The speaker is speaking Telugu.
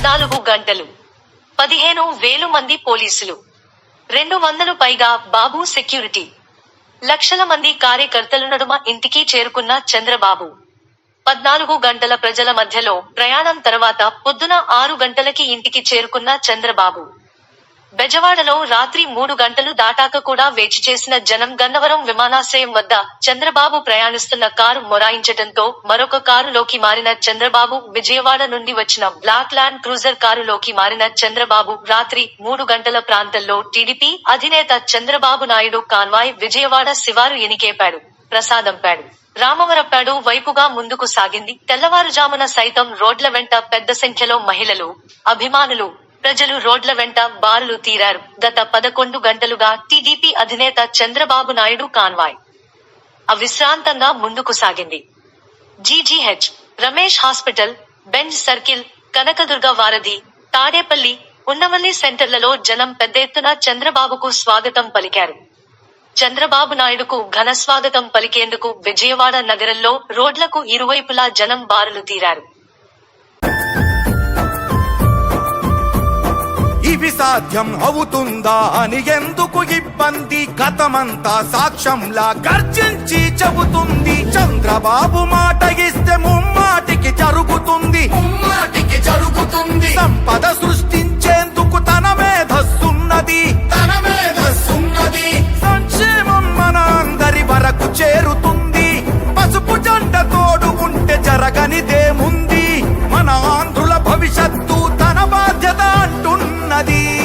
పద్నాలుగు గంటలు. పదిహేను వేలు మంది పోలీసులు. రెండు వందలు పైగా బాబు సెక్యూరిటీ. లక్షల మంది కార్యకర్తలు నడుమ ఇంటికి చేరుకున్న చంద్రబాబు. పద్నాలుగు గంటల ప్రజల మధ్యలో ప్రయాణం తర్వాత పొద్దున ఆరు గంటలకి ఇంటికి చేరుకున్న చంద్రబాబు. బెజవాడలో రాత్రి మూడు గంటలు దాటాక కూడా వేచి చేసిన జనం గన్నవరం విమానాశ్రయం వద్ద చంద్రబాబు ప్రయాణిస్తున్న కారు మొరాయించటంతో మరొక కారులోకి మారిన చంద్రబాబు విజయవాడ నుండి వచ్చిన బ్లాక్ ల్యాండ్ క్రూజర్ కారులోకి మారిన చంద్రబాబు రాత్రి మూడు గంటల ప్రాంతంలో టీడీపీ అధినేత చంద్రబాబు నాయుడు కాన్వాయ్ విజయవాడ శివారు ఎనికేపాడు ప్రసాదంపాడు రామవరపాడు వైపుగా ముందుకు సాగింది. తెల్లవారుజామున సైతం రోడ్ల వెంట పెద్ద సంఖ్యలో మహిళలు అభిమానులు ప్రజలు రోడ్ల వెంట బారులు తీరారు. గత పదకొండు గంటలుగా టీడీపీ అధినేత చంద్రబాబు నాయుడు కాన్వాయ్. అవిశ్రాంతంగా ముందుకు సాగింది. GGH Ramesh hospital Benz circle Kanakadurga Varadhi Tadepalli Unnavalli సెంటర్లలో జనం పెద్ద ఎత్తున చంద్రబాబుకు స్వాగతం పలికారు. చంద్రబాబు నాయుడుకు ఘన స్వాగతం పలికేందుకు విజయవాడ నగరంలో రోడ్లకు ఇరువైపులా జనం బారులు తీరారు. ఇవి సాధ్యం అవుతుందా అని ఎందుకు ఇబ్బంది? కథమంతా సాక్ష్యంలా గర్జించి చెబుతుంది. చంద్రబాబు మాట ఇస్తే ముమ్మాటికి జరుగుతుంది. ముమ్మాటికి జరుగుతుంది. సంపద సృష్టించేందుకు తన మేధస్సున్నది. సంక్షేమం మన అందరి వరకు చేరుతుంది. పసుపు జంట తోడు ఉంటే జరగనిదేముంది? మన ఆంధ్రుల భవిష్యత్తు nadie.